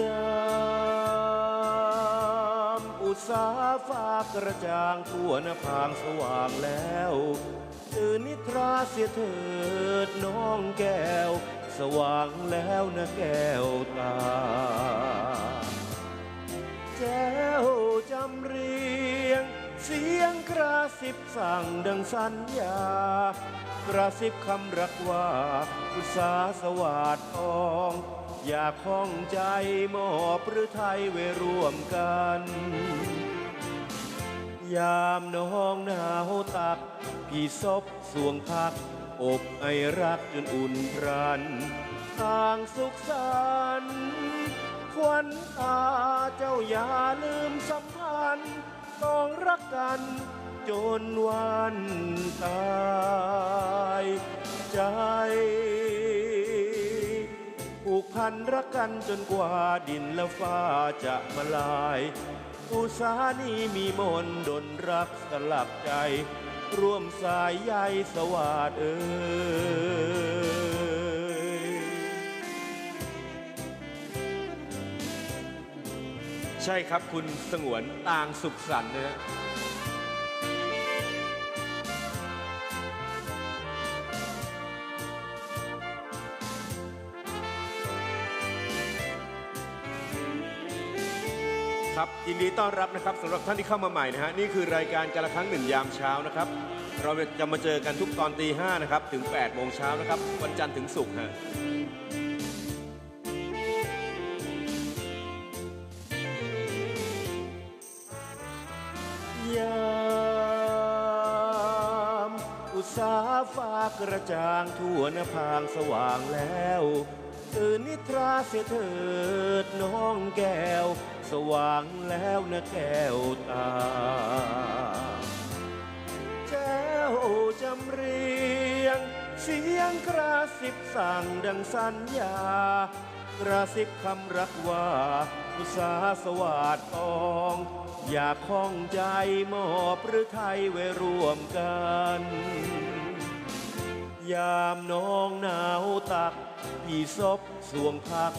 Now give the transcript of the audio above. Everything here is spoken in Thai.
ยามอุตสาฟ้ากระจ่างทั่วนภางสว่างแล้วตื่นนิทราเสียเถิดน้องแก้ว สว่างแล้วนะแก้วตาแจ้วจำรี เสียงกระซิบสั่งดังสัญญา กระซิบคำรักว่าอุตสาสวัสดทอง อยากข้องใจมอบหรือไทยไว้ร่วมกัน ยามน้องหนาวตัก พี่ซบสวงพัก อบไอรักจนอุ่นรันต่างสุขสันต์ควันตาเจ้าอย่าลืมสัมพันธ์ ต้องรักกัน จนวันตายใจ ผูกพันรักกันจนกว่าดินและฟ้าจะมาลาย อุสานีมีมนดนรักสลักใจ ร่วมสายใยสวาดเอ่ย ใช่ครับคุณสงวนตางสุขสันต์นะฮะครับยินดีต้อนรับนะครับสำหรับท่านที่เข้ามาใหม่นะฮะนี่คือรายการการละครั้งหนึ่งยามเช้านะครับ เราจะมาเจอกันทุกตอนตีห้านะครับถึง8โมงเช้านะครับ วันจันทร์ถึงศุกร์ฮะ สาฟ้ากระจ่างทั่วนภางสว่างแล้ว ตื่นนิทราเสียเถิดน้องแก้ว สว่างแล้วนะแก้วตาแจ้วจำเรียง เสียงกระ ซิบสั่งดังสัญญากระซิบคำรักว่าอุสาสวัสดทอง อยากข้องใจมอบหรือไทยไว้ร่วมกัน ยามน้องหนาวตักพี่ซบสวงพัก